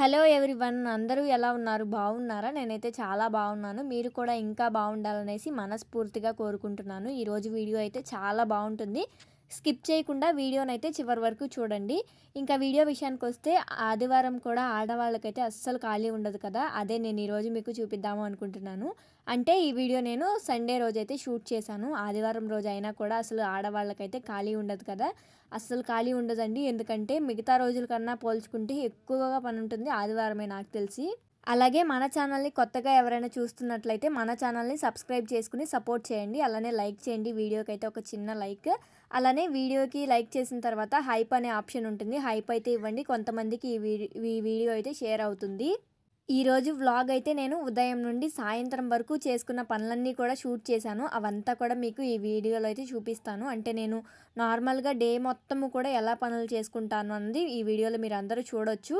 Hello everyone అందరూ ఎలా ఉన్నారు? బాగున్నారా? నేనైతే చాలా బాగున్నాను. మీరు కూడా ఇంకా బాగుండాలనేసి మనస్ఫూర్తిగా కోరుకుంటున్నాను. ఈరోజు వీడియో అయితే చాలా బాగుంటుంది. స్కిప్ చేయకుండా వీడియోనైతే చివరి వరకు చూడండి. ఇంకా వీడియో విషయానికి వస్తే ఆదివారం కూడా ఆడవాళ్ళకైతే అస్సలు ఖాళీ ఉండదు కదా. అదే నేను ఈరోజు మీకు చూపిద్దాము అనుకుంటున్నాను. అంటే ఈ వీడియో నేను సండే రోజైతే షూట్ చేశాను. ఆదివారం రోజు అయినా కూడా అసలు ఆడవాళ్ళకైతే ఖాళీ ఉండదు కదా. అస్సలు ఖాళీ ఉండదండి. ఎందుకంటే మిగతా రోజుల కన్నా పోల్చుకుంటే ఎక్కువగా పని ఉంటుంది. ఆదివారమే నాకు తెలిసి. అలాగే మన ఛానల్ని కొత్తగా ఎవరైనా చూస్తున్నట్లయితే మన ఛానల్ని సబ్స్క్రైబ్ చేసుకుని సపోర్ట్ చేయండి. అలానే లైక్ చేయండి. వీడియోకి అయితే ఒక చిన్న లైక్. అలానే వీడియోకి లైక్ చేసిన తర్వాత హైప్ అనే ఆప్షన్ ఉంటుంది. హైప్ అయితే ఇవ్వండి. కొంతమందికి ఈ వీడియో ఈ వీడియో అయితే షేర్ అవుతుంది. ఈరోజు వ్లాగ్ అయితే నేను ఉదయం నుండి సాయంత్రం వరకు చేసుకున్న పనులన్నీ కూడా షూట్ చేశాను. అవంతా కూడా మీకు ఈ వీడియోలో అయితే చూపిస్తాను. అంటే నేను నార్మల్గా డే మొత్తము కూడా ఎలా పనులు చేసుకుంటాను అన్నది ఈ వీడియోలో మీరు అందరూ చూడొచ్చు.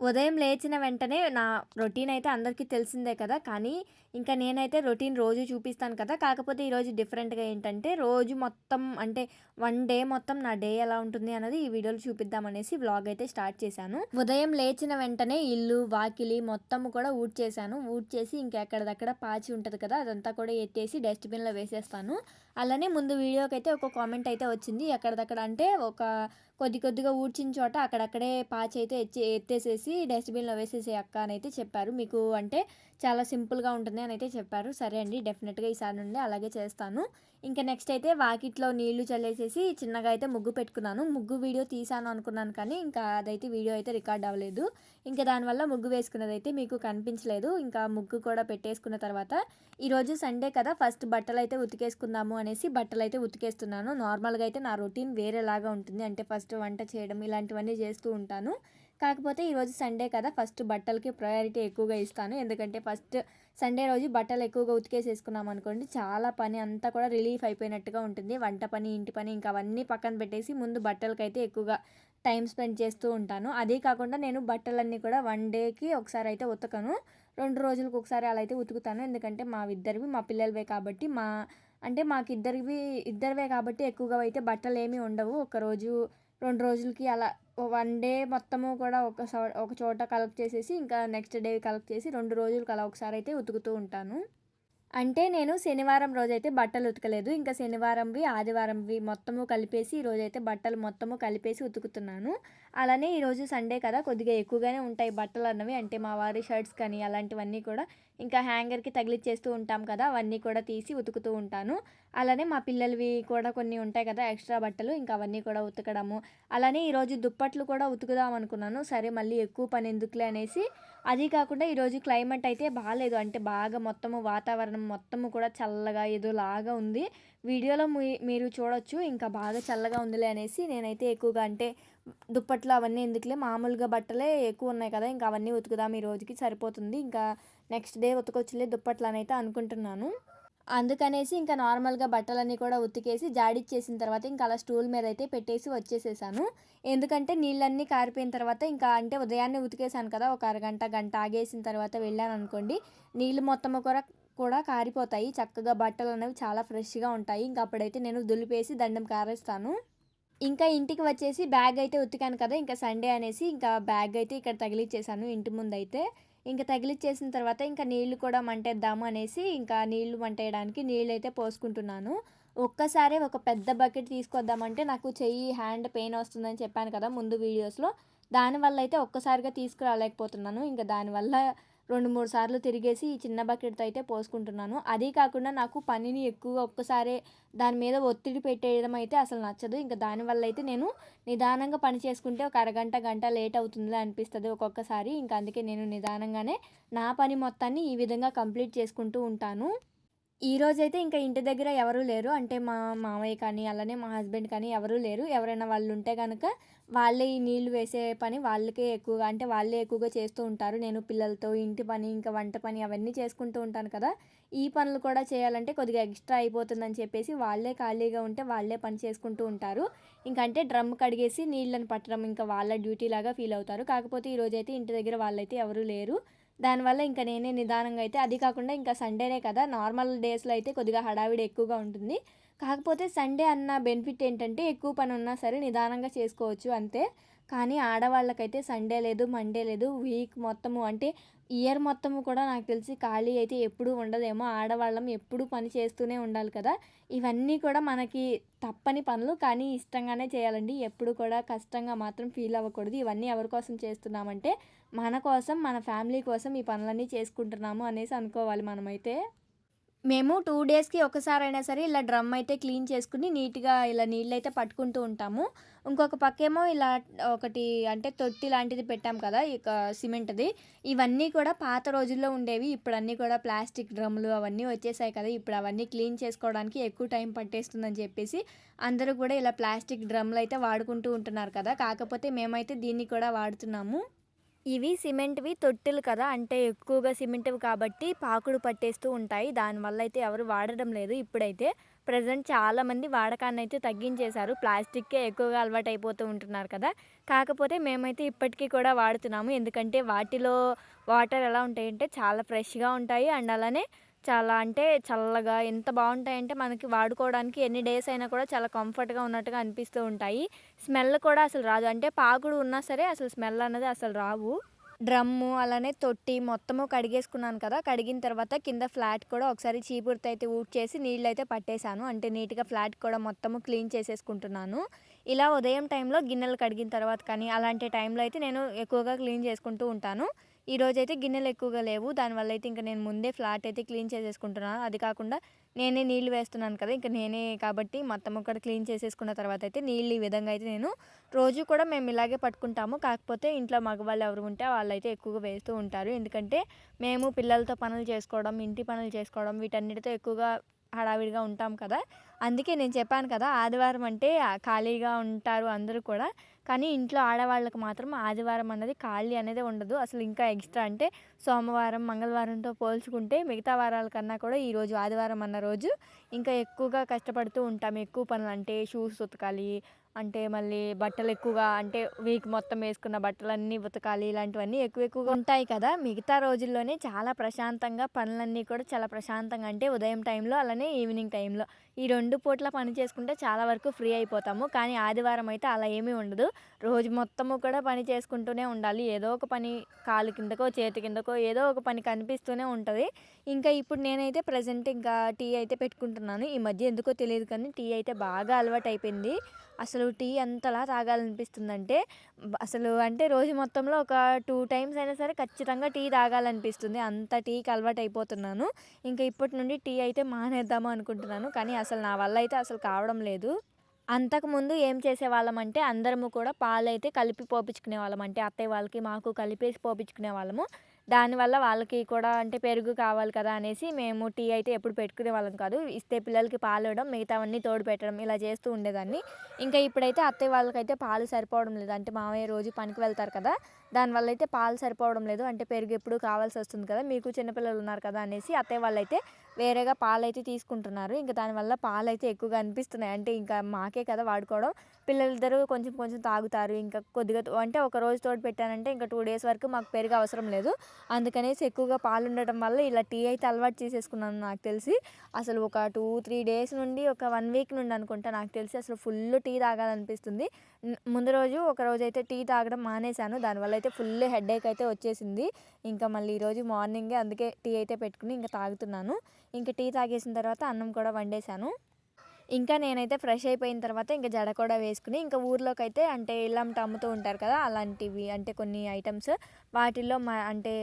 ఉదయం లేచిన వెంటనే నా రొటీన్ అయితే అందరికీ తెలిసిందే కదా. కానీ ఇంకా నేనైతే రొటీన్ రోజు చూపిస్తాను కదా. కాకపోతే ఈరోజు డిఫరెంట్గా ఏంటంటే రోజు మొత్తం అంటే వన్ డే మొత్తం నా డే ఎలా ఉంటుంది అన్నది ఈ వీడియోలో చూపిద్దామనేసి వ్లాగ్ అయితే స్టార్ట్ చేశాను. ఉదయం లేచిన వెంటనే ఇల్లు వాకిలి మొత్తం కూడా ఊడ్ చేశాను ఊడ్ చేసి ఇంకెక్కడదక్కడ పాచి ఉంటుంది కదా అదంతా కూడా ఎత్తేసి డస్ట్బిన్లో వేసేస్తాను. అలానే ముందు వీడియోకి అయితే ఒక కామెంట్ అయితే వచ్చింది. ఎక్కడదక్కడ అంటే ఒక కొద్ది కొద్దిగా ఊడ్చిన చోట అక్కడక్కడే పాచి అయితే ఎత్తి ఎత్తేసేసి డస్ట్బిన్లో వేసేసే అక్క అని అయితే చెప్పారు. మీకు అంటే చాలా సింపుల్గా ఉంటుంది అని అయితే చెప్పారు. సరే అండి డెఫినెట్గా ఈసారి నుండి అలాగే చేస్తాను. ఇంకా నెక్స్ట్ అయితే వాకిట్లో నీళ్ళు చల్లేసేసి చిన్నగా అయితే ముగ్గు పెట్టుకున్నాను. ముగ్గు వీడియో తీసాను అనుకున్నాను కానీ ఇంకా అదైతే వీడియో అయితే రికార్డ్ అవ్వలేదు. ఇంకా దానివల్ల ముగ్గు వేసుకున్నది అయితే మీకు కనిపించలేదు. ఇంకా ముగ్గు కూడా పెట్టేసుకున్న తర్వాత ఈరోజు సండే కదా ఫస్ట్ బట్టలు అయితే ఉతికేసుకుందాము అనేసి బట్టలు అయితే ఉతికేస్తున్నాను. నార్మల్గా అయితే నా రొటీన్ వేరేలాగా ఉంటుంది. అంటే ఫస్ట్ వంట చేయడం ఇలాంటివన్నీ చేస్తూ ఉంటాను. కాకపోతే ఈరోజు సండే కదా ఫస్ట్ బట్టలకి ప్రయారిటీ ఎక్కువగా ఇస్తాను. ఎందుకంటే ఫస్ట్ సండే రోజు బట్టలు ఎక్కువగా ఉతికేసేసుకున్నాం అనుకోండి చాలా పని అంతా కూడా రిలీఫ్ అయిపోయినట్టుగా ఉంటుంది. వంట పని ఇంటి పని ఇంకా అవన్నీ పక్కన పెట్టేసి ముందు బట్టలకైతే ఎక్కువగా టైం స్పెండ్ చేస్తూ ఉంటాను. అదే కాకుండా నేను బట్టలన్నీ కూడా వన్ డేకి ఒకసారి అయితే ఉతకను. రెండు రోజులకు ఒకసారి అలా అయితే ఉతుకుతాను. ఎందుకంటే మా ఇద్దరివి మా పిల్లలవే కాబట్టి మా అంటే మాకు ఇద్దరివి ఇద్దరివే కాబట్టి ఎక్కువగా అయితే బట్టలు ఏమీ ఉండవు ఒకరోజు రెండు రోజులకి అలా వన్ డే మొత్తము కూడా ఒక ఒక చోట కలెక్ట్ చేసేసి ఇంకా నెక్స్ట్ డే కలెక్ట్ చేసి రెండు రోజులకి అలా ఒకసారి అయితే ఉతుకుతూ ఉంటాను. అంటే నేను శనివారం రోజైతే బట్టలు ఉతకలేదు. ఇంకా శనివారంవి ఆదివారంవి మొత్తము కలిపేసి ఈరోజైతే బట్టలు మొత్తము కలిపేసి ఉతుకుతున్నాను. అలానే ఈరోజు సండే కదా కొద్దిగా ఎక్కువగానే ఉంటాయి బట్టలు అన్నవి. అంటే మా వారి షర్ట్స్ కానీ అలాంటివన్నీ కూడా ఇంకా హ్యాంగర్కి తగిలిచ్చేస్తూ ఉంటాం కదా అవన్నీ కూడా తీసి ఉతుకుతూ ఉంటాను. అలానే మా పిల్లలవి కూడా కొన్ని ఉంటాయి కదా ఎక్స్ట్రా బట్టలు. ఇంకా అవన్నీ కూడా ఉతకడము. అలానే ఈరోజు దుప్పట్లు కూడా ఉతుకుదాం అనుకున్నాను. సరే మళ్ళీ ఎక్కువ పని ఎందుకులే అనేసి అది కాకుండా ఈరోజు క్లైమేట్ అయితే బాగాలేదు అంటే బాగా మొత్తము వాతావరణం మొత్తము కూడా చల్లగా ఏదోలాగా ఉంది. వీడియోలో మీరు చూడొచ్చు. ఇంకా బాగా చల్లగా ఉందిలే అనేసి నేనైతే ఎక్కువగా అంటే దుప్పట్లు అవన్నీ ఎందుకులే మామూలుగా బట్టలే ఎక్కువ ఉన్నాయి కదా ఇంకా అవన్నీ ఉతుకుదాం ఈ రోజుకి సరిపోతుంది. ఇంకా నెక్స్ట్ డే ఉతకొచ్చులే దుప్పట్లు అని అయితే అనుకుంటున్నాను. అందుకనేసి ఇంకా నార్మల్గా బట్టలన్నీ కూడా ఉతికేసి జాడిచ్చేసిన తర్వాత ఇంకా అలా స్టూల్ మీద అయితే పెట్టేసి వచ్చేసేసాను. ఎందుకంటే నీళ్ళన్నీ కారిపోయిన తర్వాత ఇంకా అంటే ఉదయాన్నే ఉతికేసాను కదా ఒక అరగంట గంట ఆగేసిన తర్వాత వెళ్ళాను అనుకోండి నీళ్ళు మొత్తం కూడా కూడా కారిపోతాయి. చక్కగా బట్టలు అనేవి చాలా ఫ్రెష్గా ఉంటాయి. ఇంకా అప్పుడైతే నేను దులిపేసి దండం కారేస్తాను. ఇంకా ఇంటికి వచ్చేసి బ్యాగ్ అయితే ఉతికాను కదా ఇంకా సండే అనేసి ఇంకా బ్యాగ్ అయితే ఇక్కడ తగిలిచ్చేసాను ఇంటి ముందు అయితే ఇంకా తగిలిచ్చేసిన తర్వాత ఇంకా నీళ్ళు కూడా మంటేద్దాము అనేసి ఇంకా నీళ్ళు మంటేయడానికి నీళ్ళు అయితే పోసుకుంటున్నాను. ఒక్కసారే ఒక పెద్ద బకెట్ తీసుకొద్దామంటే నాకు చెయ్యి హ్యాండ్ పెయిన్ వస్తుందని చెప్పాను కదా ముందు వీడియోస్లో. దానివల్ల అయితే ఒక్కసారిగా తీసుకురాలేకపోతున్నాను. ఇంకా దానివల్ల రెండు మూడు సార్లు తిరిగేసి ఈ చిన్న బకెట్తో అయితే పోసుకుంటున్నాను. అది కాకుండా నాకు పనిని ఎక్కువగా ఒక్కసారే దాని మీద ఒత్తిడి పెట్టేయడం అయితే అసలు నచ్చదు. ఇంకా దానివల్ల అయితే నేను నిదానంగా పని చేసుకుంటే ఒక అరగంట గంట లేట్ అవుతుంది అనిపిస్తుంది ఒక్కొక్కసారి. ఇంకా అందుకే నేను నిదానంగానే నా పని మొత్తాన్ని ఈ విధంగా కంప్లీట్ చేసుకుంటూ ఉంటాను. ఈ రోజైతే ఇంకా ఇంటి దగ్గర ఎవరూ లేరు. అంటే మా మామయ్య కానీ అలానే మా హస్బెండ్ కానీ ఎవరూ లేరు. ఎవరైనా వాళ్ళు ఉంటే కనుక వాళ్ళే ఈ నీళ్ళు వేసే పని వాళ్ళకే ఎక్కువగా అంటే వాళ్ళే ఎక్కువగా చేస్తూ ఉంటారు. నేను పిల్లలతో ఇంటి పని ఇంకా వంట పని అవన్నీ చేసుకుంటూ ఉంటాను కదా. ఈ పనులు కూడా చేయాలంటే కొద్దిగా ఎక్స్ట్రా అయిపోతుందని చెప్పేసి వాళ్ళే ఖాళీగా ఉంటే వాళ్ళే పని చేసుకుంటూ ఉంటారు. ఇంకంటే అంటే డ్రమ్ కడిగేసి నీళ్ళని పట్టడం ఇంకా వాళ్ళ డ్యూటీ లాగా ఫీల్ అవుతారు. కాకపోతే ఈరోజైతే ఇంటి దగ్గర వాళ్ళైతే ఎవరూ లేరు. దానివల్ల ఇంకా నేనే నిదానంగా అయితే అది కాకుండా ఇంకా సండేనే కదా నార్మల్ డేస్లో అయితే కొద్దిగా హడావిడి ఎక్కువగా ఉంటుంది. కాకపోతే సండే అన్న బెనిఫిట్ ఏంటంటే ఎక్కువ పని ఉన్నా సరే నిదానంగా చేసుకోవచ్చు అంతే. కానీ ఆడవాళ్ళకైతే సండే లేదు మండే లేదు వీక్ మొత్తము అంటే ఇయర్ మొత్తము కూడా నాకు తెలిసి ఖాళీ అయితే ఎప్పుడూ ఉండదేమో. ఆడవాళ్ళం ఎప్పుడూ పని చేస్తూనే ఉండాలి కదా. ఇవన్నీ కూడా మనకి తప్పని పనులు కానీ ఇష్టంగానే చేయాలండి. ఎప్పుడు కూడా కష్టంగా మాత్రం ఫీల్ అవ్వకూడదు. ఇవన్నీ ఎవరి కోసం చేస్తున్నామంటే మన కోసం మన ఫ్యామిలీ కోసం ఈ పనులన్నీ చేసుకుంటున్నాము అనేసి అనుకోవాలి మనమైతే. మేము టూ డేస్కి ఒకసారైనా సరే ఇలా డ్రమ్ అయితే క్లీన్ చేసుకుని నీట్గా ఇలా నీళ్ళు అయితే పట్టుకుంటూ ఉంటాము. ఇంకొక పక్కేమో ఇలా ఒకటి అంటే తొట్టి లాంటిది పెట్టాం కదా ఇక సిమెంట్ది. ఇవన్నీ కూడా పాత రోజుల్లో ఉండేవి ఇప్పుడు అన్నీ కూడా ప్లాస్టిక్ డ్రమ్ములు అవన్నీ వచ్చేసాయి కదా ఇప్పుడు అవన్నీ క్లీన్ చేసుకోవడానికి ఎక్కువ టైం పట్టేస్తుందని చెప్పేసి అందరూ కూడా ఇలా ప్లాస్టిక్ డ్రమ్లు అయితే వాడుకుంటూ ఉంటున్నారు కదా కాకపోతే మేమైతే దీన్ని కూడా వాడుతున్నాము. ఇవి సిమెంట్వి తొట్టెలు కదా! అంటే ఎక్కువగా సిమెంట్వి కాబట్టి పాకుడు పట్టేస్తూ ఉంటాయి. దానివల్ల అయితే ఎవరు వాడడం లేదు ఇప్పుడైతే. ప్రజెంట్ చాలామంది వాడకాన్ని అయితే తగ్గించేశారు. ప్లాస్టిక్కే ఎక్కువగా అలవాటు అయిపోతూ ఉంటున్నారు కదా! కాకపోతే మేమైతే ఇప్పటికీ కూడా వాడుతున్నాము. ఎందుకంటే వాటిలో వాటర్ ఎలా ఉంటాయంటే చాలా ఫ్రెష్గా ఉంటాయి. అండ్ అలానే చాలా అంటే చల్లగా ఎంత బాగుంటాయంటే మనకి వాడుకోవడానికి ఎన్ని డేస్ అయినా కూడా చాలా కంఫర్ట్గా ఉన్నట్టుగా అనిపిస్తూ ఉంటాయి. స్మెల్ కూడా అసలు రాదు. అంటే పాకుడు ఉన్నా సరే అసలు స్మెల్ అన్నది అసలు రావు. డ్రమ్ము అలానే తొట్టి మొత్తము కడిగేసుకున్నాను కదా కడిగిన తర్వాత కింద ఫ్లాట్ కూడా ఒకసారి చీపురుతో అయితే ఊడ్చేసి నీళ్ళు అయితే పట్టేశాను. అంటే నీట్గా ఫ్లాట్ కూడా మొత్తము క్లీన్ చేసేసుకుంటున్నాను. ఇలా ఉదయం టైంలో గిన్నెలు కడిగిన తర్వాత కానీ అలాంటి టైంలో అయితే నేను ఎక్కువగా క్లీన్ చేసుకుంటూ ఉంటాను. ఈరోజు అయితే గిన్నెలు ఎక్కువగా లేవు. దానివల్ల అయితే ఇంకా నేను ముందే ఫ్లాట్ అయితే క్లీన్ చేసేసుకుంటున్నాను అది కాకుండా నేనే నీళ్ళు వేస్తున్నాను కదా ఇంకా నేనే కాబట్టి మొత్తం ఒకటి క్లీన్ చేసేసుకున్న తర్వాత అయితే నీళ్ళు ఈ విధంగా అయితే నేను రోజు కూడా మేము ఇలాగే పట్టుకుంటాము. కాకపోతే ఇంట్లో మగవాళ్ళు ఎవరు ఉంటే వాళ్ళు అయితే ఎక్కువగా వేస్తూ ఉంటారు. ఎందుకంటే మేము పిల్లలతో పనులు చేసుకోవడం ఇంటి పనులు చేసుకోవడం వీటన్నిటితో ఎక్కువగా హడావిడిగా ఉంటాం కదా. అందుకే నేను చెప్పాను కదా ఆదివారం అంటే ఖాళీగా ఉంటారు అందరూ కూడా. కానీ ఇంట్లో ఆడవాళ్ళకి మాత్రం ఆదివారం అన్నది ఖాళీ అనేది ఉండదు. అసలు ఇంకా ఎక్స్ట్రా అంటే సోమవారం మంగళవారంతో పోల్చుకుంటే మిగతా వారాల కన్నా కూడా ఈరోజు ఆదివారం అన్న రోజు ఇంకా ఎక్కువగా కష్టపడుతూ ఉంటాం. ఎక్కువ పనులు అంటే షూస్ ఉతకాలి అంటే మళ్ళీ బట్టలు ఎక్కువగా అంటే వీక్ మొత్తం వేసుకున్న బట్టలన్నీ ఉతకాలి ఇలాంటివన్నీ ఎక్కువ ఎక్కువగా ఉంటాయి కదా. మిగతా రోజుల్లోనే చాలా ప్రశాంతంగా పనులన్నీ కూడా చాలా ప్రశాంతంగా అంటే ఉదయం టైంలో అలానే ఈవినింగ్ టైంలో. ఈ రెండు పూట్ల పని చేసుకుంటే చాలా వరకు ఫ్రీ అయిపోతాము. కానీ ఆదివారం అయితే అలా ఏమీ ఉండదు. రోజు మొత్తము కూడా పని చేసుకుంటూనే ఉండాలి. ఏదో ఒక పని కాలు కిందకో చేతి కిందకో ఏదో ఒక పని కనిపిస్తూనే ఉంటుంది. ఇంకా ఇప్పుడు నేనైతే ప్రజెంట్ ఇంకా టీ అయితే పెట్టుకుంటున్నాను. ఈ మధ్య ఎందుకో తెలియదు కానీ టీ అయితే బాగా అలవాటు అయిపోయింది. అసలు టీ ఎంతలా తాగాలనిపిస్తుందంటే అసలు అంటే రోజు మొత్తంలో ఒక టూ టైమ్స్ అయినా సరే ఖచ్చితంగా టీ తాగాలనిపిస్తుంది. అంత టీకి అలవాటు అయిపోతున్నాను. ఇంకా ఇప్పటి నుండి టీ అయితే మానేద్దాము అనుకుంటున్నాను. కానీ అసలు అసలు నా వల్ల అయితే అసలు కావడం లేదు. అంతకుముందు ఏం చేసేవాళ్ళం అంటే అందరము కూడా పాలు అయితే కలిపి పోపించుకునే వాళ్ళం. అంటే అత్తయ్య వాళ్ళకి మాకు కలిపేసి పోపించుకునే వాళ్ళము. దానివల్ల వాళ్ళకి కూడా అంటే పెరుగు కావాలి కదా అనేసి మేము టీ అయితే ఎప్పుడు పెట్టుకునే వాళ్ళం కాదు. ఇస్తే పిల్లలకి పాలు ఇవ్వడం మిగతావన్నీ తోడు పెట్టడం ఇలా చేస్తూ ఉండేదాన్ని. ఇంకా ఇప్పుడైతే అత్తయ్య వాళ్ళకైతే పాలు సరిపోవడం లేదు. అంటే మామయ్య రోజు పనికి వెళ్తారు కదా. దానివల్ల అయితే పాలు సరిపోవడం లేదు. అంటే పెరుగు ఎప్పుడు కావాల్సి వస్తుంది కదా మీకు చిన్నపిల్లలు ఉన్నారు కదా అనేసి అత్తయ్య వాళ్ళు అయితే వేరేగా పాలు అయితే తీసుకుంటున్నారు. ఇంకా దానివల్ల పాలు అయితే ఎక్కువగా అనిపిస్తున్నాయి. అంటే ఇంకా మాకే కదా వాడుకోవడం. పిల్లలిద్దరూ కొంచెం కొంచెం తాగుతారు. ఇంకా కొద్దిగా అంటే ఒక రోజు తోడు పెట్టానంటే ఇంకా టూ డేస్ వరకు మాకు పెరుగు అవసరం లేదు. అందుకనేసి ఎక్కువగా పాలు ఉండటం వల్ల ఇలా టీ అయితే అలవాటు చేసేసుకున్నాను నాకు తెలిసి. అసలు ఒక టూ త్రీ డేస్ నుండి ఒక వన్ వీక్ నుండి అనుకుంటా నాకు తెలిసి అసలు ఫుల్ టీ తాగాలనిపిస్తుంది. ముందు రోజు ఒక రోజు అయితే టీ తాగడం మానేశాను. దానివల్ల అయితే ఫుల్ హెడేక్ అయితే వచ్చేసింది. ఇంకా మళ్ళీ ఈరోజు మార్నింగే అందుకే టీ అయితే పెట్టుకుని ఇంకా తాగుతున్నాను. ఇంకా టీ తాగేసిన తర్వాత అన్నం కూడా వండేశాను. ఇంకా నేనైతే ఫ్రెష్ అయిపోయిన తర్వాత ఇంకా జడ కూడా వేసుకుని ఇంకా ఊర్లోకి అయితే అంటే ఇలాంటి అమ్ముతూ ఉంటారు కదా అలాంటివి అంటే కొన్ని ఐటమ్స్ వాటిల్లో మా అంటే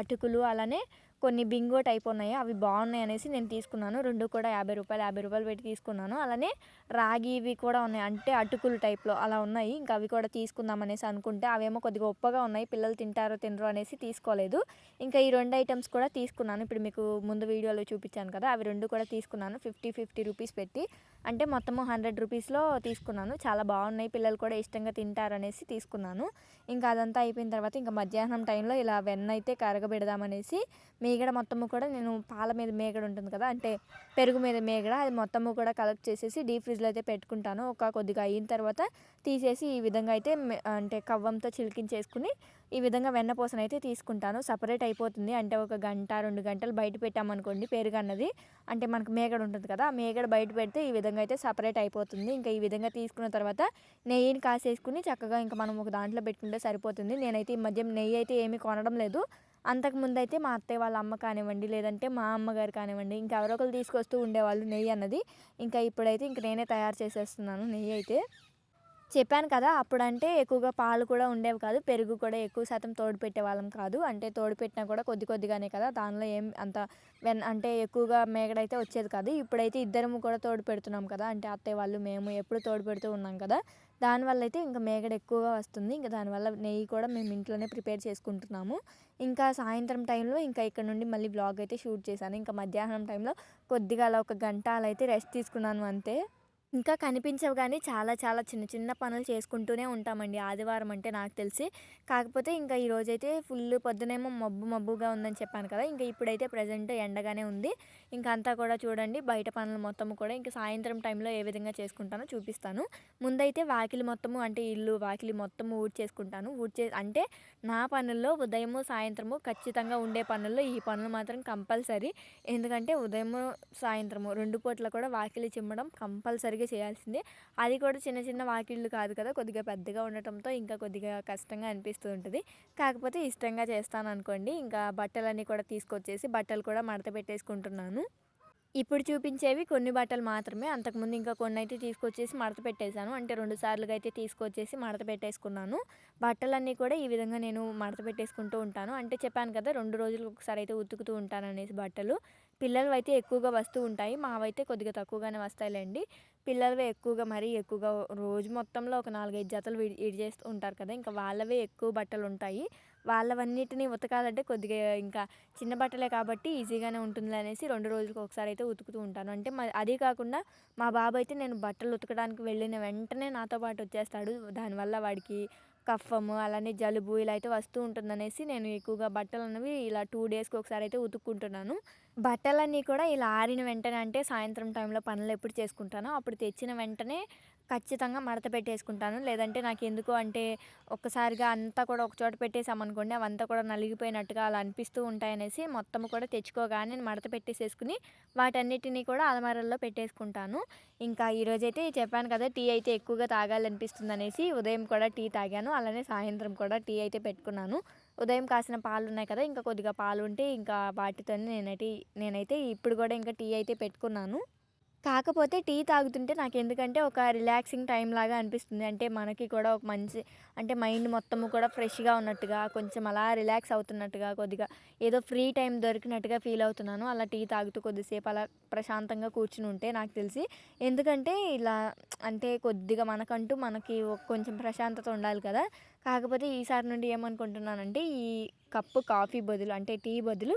అటుకులు అలానే కొన్ని బింగో టైప్ ఉన్నాయి అవి బాగున్నాయి అనేసి నేను తీసుకున్నాను. రెండు కూడా యాభై రూపాయలు యాభై రూపాయలు పెట్టి తీసుకున్నాను. అలానే రాగివి కూడా ఉన్నాయి. అంటే అటుకులు టైప్లో అలా ఉన్నాయి. ఇంకా అవి కూడా తీసుకుందాం అనేసి అనుకుంటే అవేమో కొద్దిగా ఉప్పగా ఉన్నాయి. పిల్లలు తింటారో తినరో అనేసి తీసుకోలేదు. ఇంకా ఈ రెండు ఐటమ్స్ కూడా తీసుకున్నాను. ఇప్పుడు మీకు ముందు వీడియోలో చూపించాను కదా అవి రెండు కూడా తీసుకున్నాను. ఫిఫ్టీ ఫిఫ్టీ రూపీస్ పెట్టి. అంటే మొత్తము హండ్రెడ్ రూపీస్లో తీసుకున్నాను. చాలా బాగున్నాయి. పిల్లలు కూడా ఇష్టంగా తింటారనేసి తీసుకున్నాను. ఇంకా అదంతా అయిపోయిన తర్వాత ఇంకా మధ్యాహ్నం టైంలో ఇలా వెన్న అయితే కరగబెడదామనేసి మేగడ మొత్తము కూడా నేను పాల మీద మేగడ ఉంటుంది కదా అంటే పెరుగు మీద మేగడ అది మొత్తము కూడా కలెక్ట్ చేసేసి డీప్ ఫ్రిడ్జ్లో అయితే పెట్టుకుంటాను. ఒక కొద్దిగా అయిన తర్వాత తీసేసి ఈ విధంగా అయితే అంటే కవ్వంతో చిలికించేసుకుని ఈ విధంగా వెన్నపూసను అయితే తీసుకుంటాను. సపరేట్ అయిపోతుంది. అంటే ఒక గంట రెండు గంటలు బయట పెట్టామనుకోండి పెరుగు అన్నది. అంటే మనకు మేగడ ఉంటుంది కదా ఆ మేగడ బయట పెడితే ఈ విధంగా అయితే సపరేట్ అయిపోతుంది. ఇంకా ఈ విధంగా తీసుకున్న తర్వాత నెయ్యిని కాసేసుకుని చక్కగా ఇంకా మనం ఒక దాంట్లో పెట్టుకుంటే సరిపోతుంది. నేనైతే ఈ మధ్య నెయ్యి అయితే ఏమీ కొనడం లేదు. అంతకుముందు అయితే మా అత్తయ్య వాళ్ళ అమ్మ కానివ్వండి లేదంటే మా అమ్మగారు కానివ్వండి ఇంకా ఎవరో ఒకరు తీసుకొస్తూ ఉండేవాళ్ళు నెయ్యి అన్నది. ఇంకా ఇప్పుడైతే ఇంక నేనే తయారు చేసేస్తున్నాను నెయ్యి అయితే. చెప్పాను కదా అప్పుడంటే ఎక్కువగా పాలు కూడా ఉండేవి కాదు పెరుగు కూడా ఎక్కువ శాతం తోడు పెట్టేవాళ్ళం కాదు. అంటే తోడు పెట్టినా కూడా కొద్ది కొద్దిగానే కదా దానిలో ఏం అంత వెన్ అంటే ఎక్కువగా మేకడైతే వచ్చేది కాదు. ఇప్పుడైతే ఇద్దరము కూడా తోడు పెడుతున్నాం కదా అంటే అత్తయ్య వాళ్ళు మేము ఎప్పుడు తోడు పెడుతూ ఉన్నాం కదా. దానివల్ల అయితే ఇంకా మేగడ ఎక్కువగా వస్తుంది. ఇంకా దానివల్ల నెయ్యి కూడా మేము ఇంట్లోనే ప్రిపేర్ చేసుకుంటున్నాము. ఇంకా సాయంత్రం టైంలో ఇంకా ఇక్కడ నుండి మళ్ళీ బ్లాగ్ అయితే షూట్ చేశాను. ఇంకా మధ్యాహ్నం టైంలో కొద్దిగా అలా ఒక గంట అలా అయితే రెస్ట్ తీసుకున్నాను అంతే. ఇంకా కనిపించవు కానీ చాలా చాలా చిన్న చిన్న పనులు చేసుకుంటూనే ఉంటామండి. ఆదివారం అంటే నాకు తెలిసి. కాకపోతే ఇంకా ఈరోజైతే ఫుల్ పొద్దునేమో మబ్బు మబ్బుగా ఉందని చెప్పాను కదా. ఇంకా ఇప్పుడైతే ప్రజెంట్ ఎండగానే ఉంది. ఇంకా అంతా కూడా చూడండి బయట పనులు మొత్తం కూడా ఇంకా సాయంత్రం టైంలో ఏ విధంగా చేసుకుంటానో చూపిస్తాను. ముందైతే వాకిలి మొత్తము అంటే ఇల్లు వాకిలి మొత్తము ఊడ్ చేసుకుంటాను. ఊడ్ చే అంటే నా పనుల్లో ఉదయము సాయంత్రము ఖచ్చితంగా ఉండే పనుల్లో ఈ పనులు మాత్రం కంపల్సరీ. ఎందుకంటే ఉదయము సాయంత్రము రెండు పూట్ల కూడా వాకిలి చిమ్మడం కంపల్సరీగా చేయాల్సిందే. అది కూడా చిన్న చిన్న వాకిళ్ళు కాదు కదా కొద్దిగా పెద్దగా ఉండటంతో ఇంకా కొద్దిగా కష్టంగా అనిపిస్తూ ఉంటుంది. కాకపోతే ఇష్టంగా చేస్తాను అనుకోండి ఇంకా బట్టలన్నీ కూడా తీసుకొచ్చేసి బట్టలు కూడా మడత పెట్టేసుకుంటున్నాను. ఇప్పుడు చూపించేవి కొన్ని బట్టలు మాత్రమే. అంతకుముందు ఇంకా కొన్ని అయితే తీసుకొచ్చేసి మడత పెట్టేశాను. అంటే రెండు సార్లుగా అయితే తీసుకొచ్చేసి మడత పెట్టేసుకున్నాను. బట్టలన్నీ కూడా ఈ విధంగా నేను మడత పెట్టేసుకుంటూ ఉంటాను. అంటే చెప్పాను కదా రెండు రోజులకు ఒకసారి అయితే ఉతుకుతూ ఉంటాను అనేసి బట్టలు. పిల్లలు అయితే ఎక్కువగా వస్తూ ఉంటాయి. మావైతే కొద్దిగా తక్కువగానే వస్తాయిలేండి. పిల్లలవే ఎక్కువగా మరీ ఎక్కువగా రోజు మొత్తంలో ఒక నాలుగైదు జతలు విడి చేస్తూ ఉంటారు కదా. ఇంకా వాళ్ళవే ఎక్కువ బట్టలు ఉంటాయి వాళ్ళవన్నిటిని ఉతకాలంటే కొద్దిగా ఇంకా చిన్న బట్టలే కాబట్టి ఈజీగానే ఉంటుంది అనేసి రెండు రోజులకు ఒకసారి అయితే ఉతుకుతూ ఉంటాను. అంటే మ అదే కాకుండా మా బాబు అయితే నేను బట్టలు ఉతకడానికి వెళ్ళిన వెంటనే నాతో పాటు వచ్చేస్తాడు. దానివల్ల వాడికి కఫము అలానే జలుబు ఇలా అయితే వస్తూ ఉంటుందనేసి నేను ఎక్కువగా బట్టలు అనేవి ఇలా టూ డేస్కి ఒకసారి అయితే ఉతుక్కుంటున్నాను. బట్టలన్నీ కూడా ఇలా ఆరిన వెంటనే అంటే సాయంత్రం టైంలో పనులు ఎప్పుడు చేసుకుంటానో అప్పుడు తెచ్చిన వెంటనే ఖచ్చితంగా మడత పెట్టేసుకుంటాను. లేదంటే నాకు ఎందుకు అంటే ఒక్కసారిగా అంతా కూడా ఒక చోట పెట్టేసామనుకోండి అవంతా కూడా నలిగిపోయినట్టుగా అలా అనిపిస్తూ ఉంటాయనేసి మొత్తం కూడా తెచ్చుకోగానే మడత పెట్టేసేసుకుని వాటన్నిటిని కూడా అలమారల్లో పెట్టేసుకుంటాను. ఇంకా ఈరోజైతే చెప్పాను కదా టీ అయితే ఎక్కువగా తాగాలనిపిస్తుంది అనేసి ఉదయం కూడా టీ తాగాను. అలానే సాయంత్రం కూడా టీ అయితే పెట్టుకున్నాను. ఉదయం కాసిన పాలు ఉన్నాయి కదా ఇంకా కొద్దిగా పాలు ఉంటే ఇంకా వాటితోనే నేనైతే నేనైతే ఇప్పుడు కూడా ఇంకా టీ అయితే పెట్టుకున్నాను. కాకపోతే టీ తాగుతుంటే నాకు ఎందుకంటే ఒక రిలాక్సింగ్ టైం లాగా అనిపిస్తుంది. అంటే మనకి కూడా ఒక మంచి అంటే మైండ్ మొత్తము కూడా ఫ్రెష్గా ఉన్నట్టుగా కొంచెం అలా రిలాక్స్ అవుతున్నట్టుగా కొద్దిగా ఏదో ఫ్రీ టైం దొరికినట్టుగా ఫీల్ అవుతున్నాను. అలా టీ తాగుతూ కొద్దిసేపు అలా ప్రశాంతంగా కూర్చుని ఉంటే నాకు తెలిసి ఎందుకంటే ఇలా అంటే కొద్దిగా మనకంటూ మనకి కొంచెం ప్రశాంతత ఉండాలి కదా. కాకపోతే ఈసారి నుండి ఏమనుకుంటున్నానంటే ఈ కప్పు కాఫీ బదులు అంటే టీ బదులు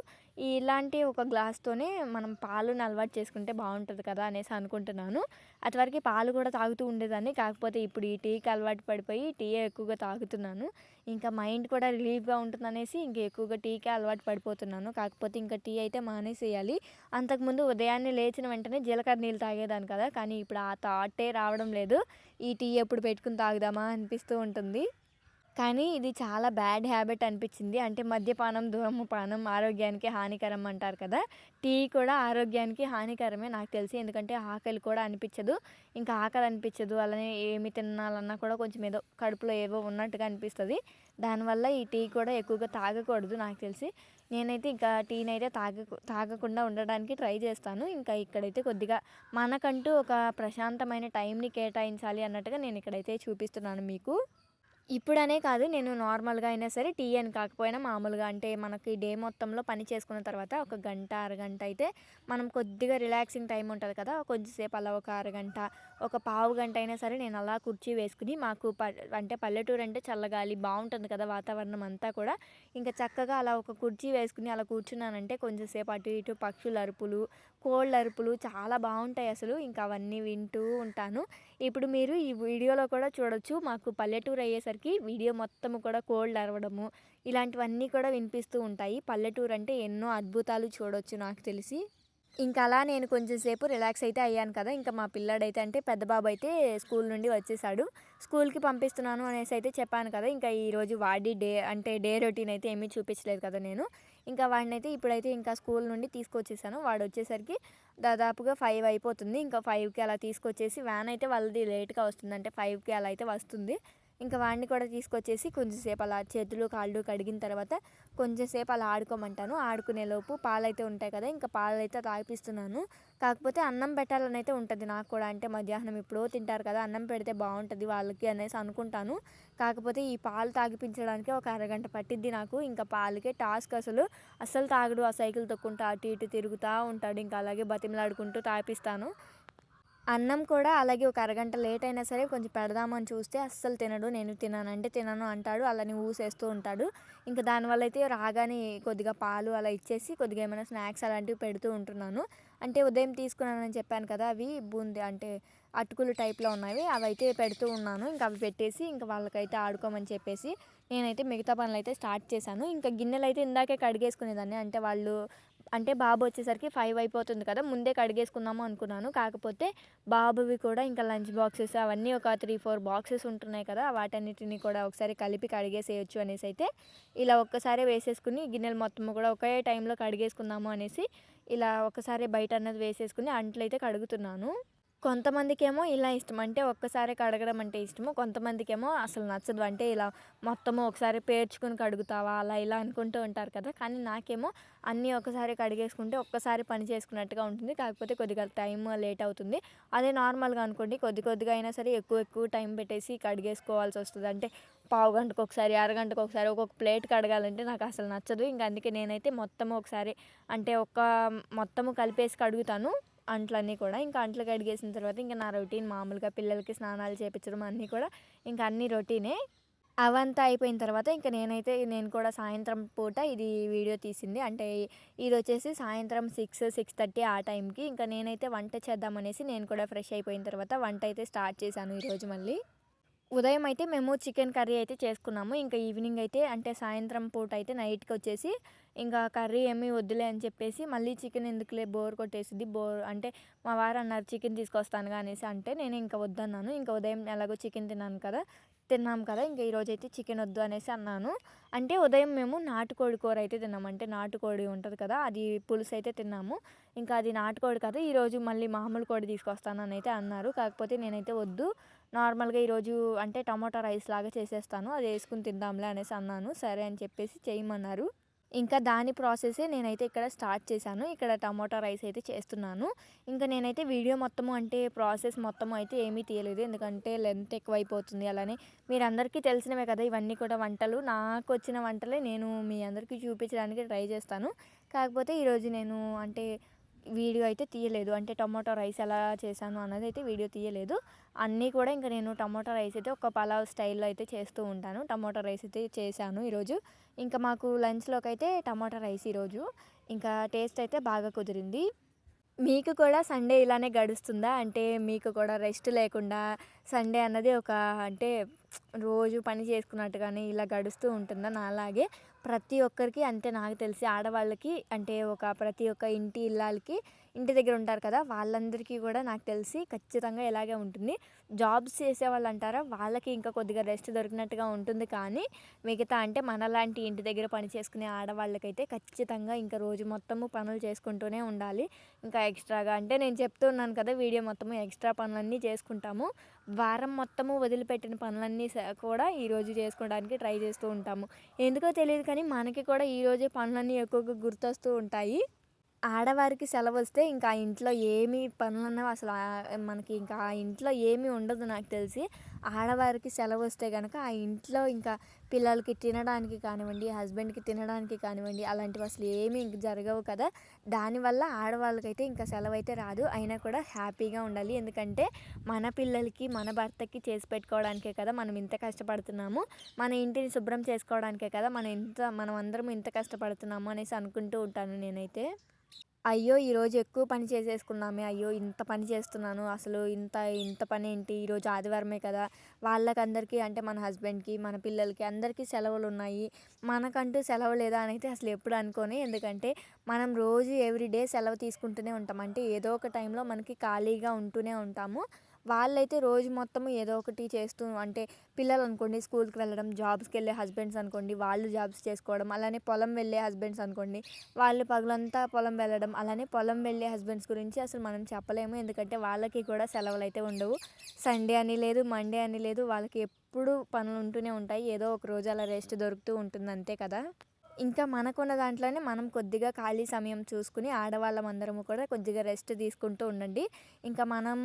ఇలాంటి ఒక గ్లాస్తోనే మనం పాలను అలవాటు చేసుకుంటే బాగుంటుంది కదా అనేసి అనుకుంటున్నాను. అటువరకు పాలు కూడా తాగుతూ ఉండేదాన్ని. కాకపోతే ఇప్పుడు ఈ టీకి అలవాటు పడిపోయి టీ ఎక్కువగా తాగుతున్నాను. ఇంకా మైండ్ కూడా రిలీఫ్గా ఉంటుందనేసి ఇంకా ఎక్కువగా టీకే అలవాటు పడిపోతున్నాను. కాకపోతే ఇంకా టీ అయితే మానేసేయాలి. అంతకుముందు ఉదయాన్నే లేచిన వెంటనే జీలకర్ర నీళ్ళు తాగేదాన్ని కదా. కానీ ఇప్పుడు ఆ థాటే రావడం లేదు. ఈ టీ ఎప్పుడు పెట్టుకుని తాగుదామా అనిపిస్తూ ఉంటుంది. కానీ ఇది చాలా బ్యాడ్ హ్యాబిట్ అనిపించింది. అంటే మద్యపానం ధూమపానం ఆరోగ్యానికి హానికరం అంటారు కదా. టీ కూడా ఆరోగ్యానికి హానికరమే నాకు తెలిసి. ఎందుకంటే ఆకలి కూడా అనిపించదు. ఇంకా ఆకలి అనిపించదు. అలానే ఏమి తినాలన్నా కూడా కొంచెం ఏదో కడుపులో ఏవో ఉన్నట్టుగా అనిపిస్తుంది. దానివల్ల ఈ టీ కూడా ఎక్కువగా తాగకూడదు నాకు తెలిసి. నేనైతే ఇంకా టీని అయితే తాగ తాగకుండా ఉండడానికి ట్రై చేస్తాను. ఇంకా ఇక్కడైతే కొద్దిగా మనకంటూ ఒక ప్రశాంతమైన టైంని కేటాయించాలి అన్నట్టుగా నేను ఇక్కడైతే చూపిస్తున్నాను మీకు. ఇప్పుడనే కాదు నేను నార్మల్గా అయినా సరే టీ అని కాకపోయినా మామూలుగా అంటే మనకి డే మొత్తంలో పని చేసుకున్న తర్వాత ఒక గంట అరగంట అయితే మనం కొద్దిగా రిలాక్సింగ్ టైం ఉంటుంది కదా కొద్దిసేపు అలా ఒక అరగంట ఒక పావు గంట అయినా సరే నేను అలా కుర్చీ వేసుకుని మాకు ప అంటే పల్లెటూరు అంటే చల్లగాలి బాగుంటుంది కదా వాతావరణం అంతా కూడా. ఇంకా చక్కగా అలా ఒక కుర్చీ వేసుకుని అలా కూర్చున్నానంటే కొంచెంసేపు అటు ఇటు పక్షుల అరుపులు కోళ్ళ అరుపులు చాలా బాగుంటాయి అసలు. ఇంకా అవన్నీ వింటూ ఉంటాను. ఇప్పుడు మీరు ఈ వీడియోలో కూడా చూడొచ్చు. మాకు పల్లెటూరు అయ్యేసరికి వీడియో మొత్తం కూడా కోళ్ళు అరవడము ఇలాంటివన్నీ కూడా వినిపిస్తూ ఉంటాయి. పల్లెటూరు అంటే ఎన్నో అద్భుతాలు చూడొచ్చు నాకు తెలిసి. ఇంకా అలా నేను కొంచెం సేపు రిలాక్స్ అయితే అయ్యాను కదా! ఇంకా మా పిల్లాడైతే అంటే పెద్ద బాబు అయితే స్కూల్ నుండి వచ్చేసాడు. స్కూల్కి పంపిస్తున్నాను అనేసి అయితే చెప్పాను కదా! ఇంకా ఈరోజు వాడి డే అంటే డే రొటీన్ అయితే ఏమీ చూపించలేదు కదా నేను. ఇంకా వాడిని అయితే ఇప్పుడైతే ఇంకా స్కూల్ నుండి తీసుకొచ్చేసాను. వాడు వచ్చేసరికి దాదాపుగా ఫైవ్ అయిపోతుంది. ఇంకా ఫైవ్కి అలా తీసుకొచ్చేసి వ్యాన్ అయితే వాళ్ళది లేట్గా వస్తుంది అంటే ఫైవ్కి అలా అయితే వస్తుంది. ఇంకా వాడిని కూడా తీసుకొచ్చేసి కొంచెంసేపు అలా చేతులు కాళ్ళు కడిగిన తర్వాత కొంచెంసేపు అలా ఆడుకోమంటాను. ఆడుకునేలోపు పాలైతే ఉంటాయి కదా ఇంకా పాలైతే తాగిపిస్తున్నాను. కాకపోతే అన్నం పెట్టాలని అయితే ఉంటుంది నాకు కూడా. అంటే మధ్యాహ్నం ఎప్పుడో తింటారు కదా అన్నం పెడితే బాగుంటుంది వాళ్ళకి అనేసి అనుకుంటాను. కాకపోతే ఈ పాలు తాగిపించడానికి ఒక అరగంట పట్టిద్ది నాకు. ఇంకా పాలకే టాస్క్ అసలు. అస్సలు తాగడు ఆ సైకిల్ తొక్కుంటూ అటు ఇటు తిరుగుతూ ఉంటాడు. ఇంకా అలాగే బతిమలాడుకుంటూ తాపిస్తాను అన్నం కూడా అలాగే ఒక అరగంట లేట్ అయినా సరే కొంచెం పెడదామని చూస్తే అస్సలు తినడు. నేను తినను అంటే తినను అంటాడు. అలానే ఊసేస్తూ ఉంటాడు. ఇంకా దానివల్ల అయితే రాగానే కొద్దిగా పాలు అలా ఇచ్చేసి కొద్దిగా ఏమైనా స్నాక్స్ అలాంటివి పెడుతూ ఉంటున్నాను. అంటే ఉదయం తీసుకున్నానని చెప్పాను కదా అవి బూంది అంటే అటుకులు టైప్లో ఉన్నవి. అవి అయితే పెడుతూ ఉన్నాను. ఇంకా అవి పెట్టేసి ఇంకా వాళ్ళకైతే ఆడుకోమని చెప్పేసి నేనైతే మిగతా పనులు అయితే స్టార్ట్ చేశాను. ఇంకా గిన్నెలు అయితే ఇందాకే కడిగేసుకునేదాన్ని. అంటే వాళ్ళు అంటే బాబు వచ్చేసరికి ఫైవ్ అయిపోతుంది కదా ముందే కడిగేసుకుందాము అనుకున్నాను. కాకపోతే బాబువి కూడా ఇంకా లంచ్ బాక్సెస్ అవన్నీ ఒక త్రీ ఫోర్ బాక్సెస్ ఉంటున్నాయి కదా వాటన్నిటిని కూడా ఒకసారి కలిపి కడిగేసేయచ్చు అనేసి అయితే ఇలా ఒక్కసారి వేసేసుకుని గిన్నెలు మొత్తం కూడా ఒకే టైంలో కడిగేసుకుందాము అనేసి ఇలా ఒకసారి బయట అన్నది వేసేసుకుని అంట్లయితే కడుగుతున్నాను. కొంతమందికేమో ఇలా ఇష్టం. అంటే ఒక్కసారి కడగడం అంటే ఇష్టము. కొంతమందికేమో అసలు నచ్చదు. అంటే ఇలా మొత్తము ఒకసారి పేర్చుకుని కడుగుతావా? అలా ఇలా అనుకుంటూ ఉంటారు కదా. కానీ నాకేమో అన్నీ ఒకసారి కడిగేసుకుంటే ఒక్కసారి పని చేసుకున్నట్టుగా ఉంటుంది. కాకపోతే కొద్దిగా టైం లేట్ అవుతుంది. అదే నార్మల్గా అనుకోండి. కొద్ది కొద్దిగా అయినా సరే ఎక్కువ ఎక్కువ టైం పెట్టేసి కడిగేసుకోవాల్సి వస్తుంది. అంటే పావు గంటకు ఒకసారి అరగంటకు ఒకసారి ఒక్కొక్క ప్లేట్ కడగాలంటే నాకు అసలు నచ్చదు. ఇంకా అందుకే నేనైతే మొత్తం ఒకసారి అంటే ఒక మొత్తము కలిపేసి కడుగుతాను. అంట్లన్నీ కూడా ఇంకా అంట్లు కడిగేసిన తర్వాత ఇంకా నా రొటీన్ మామూలుగా పిల్లలకి స్నానాలు చేయించడం అన్నీ కూడా ఇంకా అన్ని రొటీనే. అవంతా అయిపోయిన తర్వాత ఇంకా నేనైతే నేను కూడా సాయంత్రం పూట ఇది వీడియో తీసింది. అంటే ఇది వచ్చేసి సాయంత్రం సిక్స్ సిక్స్ థర్టీ ఆ టైంకి. ఇంకా నేనైతే వంట చేద్దామనేసి నేను కూడా ఫ్రెష్ అయిపోయిన తర్వాత వంట అయితే స్టార్ట్ చేశాను ఈరోజు మళ్ళీ. ఉదయం అయితే మేము చికెన్ కర్రీ అయితే చేసుకున్నాము. ఇంకా ఈవినింగ్ అయితే అంటే సాయంత్రం పూట అయితే నైట్కి వచ్చేసి ఇంకా కర్రీ ఏమీ వద్దులే అని చెప్పేసి మళ్ళీ చికెన్ ఎందుకులే బోర్ కొట్టేసింది. బోర్ అంటే మా వారు అన్నారు చికెన్ తీసుకొస్తాను అనేసి అంటే నేను ఇంకా వద్దన్నాను. ఇంకా ఉదయం ఎలాగో చికెన్ తిన్నాను కదా తిన్నాం కదా ఇంకా ఈరోజు అయితే చికెన్ వద్దు అనేసి అన్నాను. అంటే ఉదయం మేము నాటుకోడి కూర అయితే తిన్నాము. అంటే నాటుకోడి ఉంటుంది కదా అది పులుసు అయితే తిన్నాము. ఇంకా అది నాటుకోడి కదా ఈరోజు మళ్ళీ మామూలు కోడి తీసుకొస్తాను అని అయితే అన్నారు. కాకపోతే నేనైతే వద్దు. నార్మల్గా ఈరోజు అంటే టమాటా రైస్ లాగా చేసేస్తాను. అది వేసుకుని తిందాంలే అనేసి అన్నాను. సరే అని చెప్పేసి చేయమన్నారు. ఇంకా దాని ప్రాసెసే నేనైతే ఇక్కడ స్టార్ట్ చేశాను. ఇక్కడ టమాటా రైస్ అయితే చేస్తున్నాను. ఇంకా నేనైతే వీడియో మొత్తము అంటే ప్రాసెస్ మొత్తం అయితే ఏమీ తీయలేదు. ఎందుకంటే లెంత్ ఎక్కువైపోతుంది అలానే మీరందరికీ తెలిసినవే కదా ఇవన్నీ కూడా వంటలు. నాకు వచ్చిన వంటలే నేను మీ అందరికీ చూపించడానికి ట్రై చేస్తాను. కాకపోతే ఈరోజు నేను అంటే వీడియో అయితే తీయలేదు. అంటే టమాటో రైస్ ఎలా చేశాను అన్నది అయితే వీడియో తీయలేదు. అన్నీ కూడా ఇంకా నేను టమాటో రైస్ అయితే ఒక పలావ్ స్టైల్లో అయితే చేస్తూ ఉంటాను. టమాటో రైస్ అయితే చేశాను ఈరోజు. ఇంకా మాకు లంచ్లోకి అయితే టమాటో రైస్ ఈరోజు. ఇంకా టేస్ట్ అయితే బాగా కుదిరింది. మీకు కూడా సండే ఇలానే గడుస్తుందా? అంటే మీకు కూడా రెస్ట్ లేకుండా సండే అన్నది ఒక అంటే రోజు పని చేసుకున్నట్టుగానే ఇలా గడుస్తూ ఉంటుందా? నాలాగే ప్రతి ఒక్కరికి అంతే నాకు తెలిసి ఆడవాళ్ళకి అంటే ఒక ప్రతి ఒక్క ఇంటి ఇళ్ళకి ఇంటి దగ్గర ఉంటారు కదా వాళ్ళందరికీ కూడా నాకు తెలిసి ఖచ్చితంగా ఇలాగే ఉంటుంది. జాబ్స్ చేసే వాళ్ళు అంటారా వాళ్ళకి ఇంకా కొద్దిగా రెస్ట్ దొరికినట్టుగా ఉంటుంది కానీ మిగతా అంటే మనలాంటి ఇంటి దగ్గర పని చేసుకునే ఆడవాళ్ళకైతే ఖచ్చితంగా ఇంకా రోజు మొత్తము పనులు చేసుకుంటూనే ఉండాలి. ఇంకా ఎక్స్ట్రాగా అంటే నేను చెప్తున్నాను కదా వీడియో మొత్తము ఎక్స్ట్రా పనులన్నీ చేసుకుంటాము. వారం మొత్తము వదిలిపెట్టిన పనులన్నీ కూడా ఈరోజు చేసుకోవడానికి ట్రై చేస్తూ ఉంటాము. ఎందుకో తెలియదు కానీ మనకి కూడా ఈరోజే పనులన్నీ ఎక్కువగా గుర్తొస్తూ ఉంటాయి. ఆడవారికి సెలవు వస్తే ఇంకా ఆ ఇంట్లో ఏమి పనులు అసలు మనకి ఇంకా ఆ ఇంట్లో ఏమీ ఉండదు నాకు తెలిసి. ఆడవారికి సెలవు వస్తే కనుక ఆ ఇంట్లో ఇంకా పిల్లలకి తినడానికి కానివ్వండి హస్బెండ్కి తినడానికి కానివ్వండి అలాంటివి అసలు ఏమీ ఇంక జరగవు కదా. దానివల్ల ఆడవాళ్ళకైతే ఇంకా సెలవు అయితే రాదు. అయినా కూడా హ్యాపీగా ఉండాలి. ఎందుకంటే మన పిల్లలకి మన భర్తకి చేసి పెట్టుకోవడానికే కదా మనం ఇంత కష్టపడుతున్నాము. మన ఇంటిని శుభ్రం చేసుకోవడానికే కదా మనం ఇంత మనం అందరం ఇంత కష్టపడుతున్నాము అనేసి అనుకుంటూ ఉంటాను నేనైతే. అయ్యో! ఈరోజు ఎక్కువ పని చేసేసుకున్నామే. అయ్యో! ఇంత పని చేస్తున్నాను. అసలు ఇంత ఇంత పని ఏంటి ఈరోజు ఆదివారమే కదా! వాళ్ళకందరికీ అంటే మన హస్బెండ్‌కి, మన పిల్లలకి అందరికీ సెలవులు ఉన్నాయి మనకంటూ సెలవు లేదా అనైతే అసలు ఎప్పుడు అనుకోని ఎందుకంటే మనం రోజు ఎవ్రీడే సెలవు తీసుకుంటూనే ఉంటాం. అంటే ఏదో ఒక టైంలో మనకి ఖాళీగా ఉంటూనే ఉంటాము. వాళ్ళైతే రోజు మొత్తం ఏదో ఒకటి చేస్తూ అంటే పిల్లలు అనుకోండి స్కూల్‌కి వెళ్ళడం, జాబ్స్కి వెళ్ళే హస్బెండ్స్ అనుకోండి వాళ్ళు జాబ్స్ చేసుకోవడం, అలానే పొలం వెళ్ళే హస్బెండ్స్ అనుకోండి వాళ్ళు పగలంతా పొలం వెళ్ళడం, అలానే పొలం వెళ్ళే హస్బెండ్స్ గురించి అసలు మనం చెప్పలేము. ఎందుకంటే వాళ్ళకి కూడా సెలవులైతే ఉండవు. సండే అని లేదు, మండే అని లేదు. వాళ్ళకి ఎప్పుడూ పనులు ఉంటూనే ఉంటాయి. ఏదో ఒక రోజు అలా రెస్ట్ దొరుకుతూ ఉంటుంది అంతే కదా! ఇంకా మనకున్న దాంట్లోనే మనం కొద్దిగా ఖాళీ సమయం చూసుకుని ఆడవాళ్ళం అందరము కూడా కొద్దిగా రెస్ట్ తీసుకుంటూ ఉండండి. ఇంకా మనం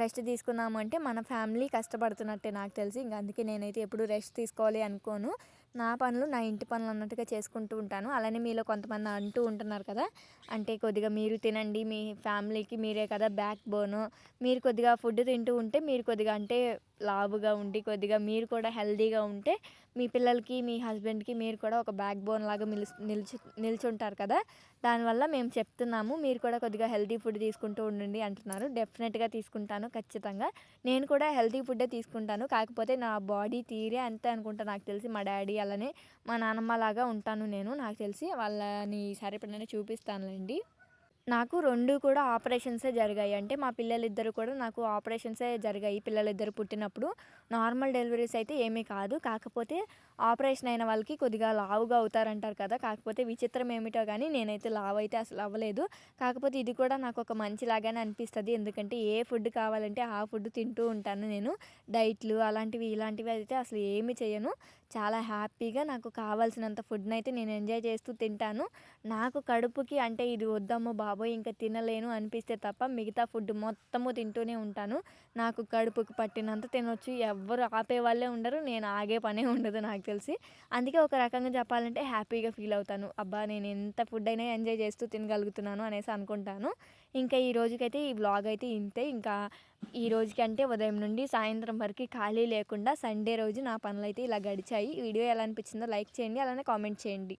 రెస్ట్ తీసుకున్నామంటే మన ఫ్యామిలీ కష్టపడుతున్నట్టే నాకు తెలిసి. ఇంక అందుకే నేనైతే ఎప్పుడు రెస్ట్ తీసుకోవాలి అనుకోను. నా పనులు నా ఇంటి పనులు అన్నట్టుగా చేసుకుంటూ ఉంటాను. అలానే మీలో కొంతమంది అంటూ ఉంటున్నారు కదా! అంటే కొద్దిగా మీరు తినండి. మీ ఫ్యామిలీకి మీరే కదా బ్యాక్ బోను. మీరు కొద్దిగా ఫుడ్ తింటూ ఉంటే మీరు కొద్దిగా అంటే లావుగా ఉండి కొద్దిగా మీరు కూడా హెల్దీగా ఉంటే మీ పిల్లలకి, మీ హస్బెండ్‌కి మీరు కూడా ఒక బ్యాక్ బోన్ లాగా మిలిసి నిలిచి నిల్చుంటారు కదా! దానివల్ల మేము చెప్తున్నాము. మీరు కూడా కొద్దిగా హెల్తీ ఫుడ్ తీసుకుంటూ ఉండండి అంటున్నారు. డెఫినెట్‌గా తీసుకుంటాను ఖచ్చితంగా. నేను కూడా హెల్తీ ఫుడ్డే తీసుకుంటాను. కాకపోతే నా బాడీ తీరే అంతే అనుకుంటా నాకు తెలిసి. మా డాడీ అలానే మా నానమ్మ లాగా ఉంటాను నేను నాకు తెలిసి. వాళ్ళని సరిపడనే చూపిస్తానులేండి నాకు రెండు కూడా ఆపరేషన్సే జరిగాయి. అంటే మా పిల్లలిద్దరూ కూడా నాకు ఆపరేషన్సే జరిగాయి. పిల్లలిద్దరు పుట్టినప్పుడు. నార్మల్ డెలివరీస్ అయితే ఏమీ కాదు. కాకపోతే ఆపరేషన్ అయిన వాళ్ళకి కొద్దిగా లావుగా అవుతారంటారు కదా! కాకపోతే విచిత్రం ఏమిటో కానీ నేనైతే లావు అయితే అసలు అవ్వలేదు. కాకపోతే ఇది కూడా నాకు ఒక మంచిలాగానే అనిపిస్తుంది ఎందుకంటే ఏ ఫుడ్ కావాలంటే ఆ ఫుడ్ తింటూ ఉంటాను నేను. డైట్‌లు అలాంటివి ఇలాంటివి అయితే అసలు ఏమి చేయను. చాలా హ్యాపీగా నాకు కావాల్సినంత ఫుడ్ని అయితే నేను ఎంజాయ్ చేస్తూ తింటాను. నాకు కడుపుకి అంటే ఇది వద్దమ్మో బాబోయ్! ఇంకా తినలేను అనిపిస్తే తప్ప మిగతా ఫుడ్ మొత్తము తింటూనే ఉంటాను. నాకు కడుపుకి పట్టినంత తినొచ్చు. ఎవ్వరు ఆపేవాళ్ళే ఉండరు. నేను ఆగే పనే ఉండదు నాకు తెలిసి. అందుకే ఒక రకంగా చెప్పాలంటే హ్యాపీగా ఫీల్ అవుతాను. అబ్బా! నేను ఎంత ఫుడ్ అయినా ఎంజాయ్ చేస్తూ తినగలుగుతున్నాను అనేసి అనుకుంటాను. ఇంకా ఈ రోజుకైతే ఈ బ్లాగ్ అయితే ఇంతే. ఇంకా ఈ రోజుకి అంటే ఉదయం నుండి సాయంత్రం వరకు ఖాళీ లేకుండా సండే రోజు నా పనులైతే ఇలా గడిచాయి. వీడియో ఎలా అనిపించిందో లైక్ చేయండి. అలానే కామెంట్ చేయండి.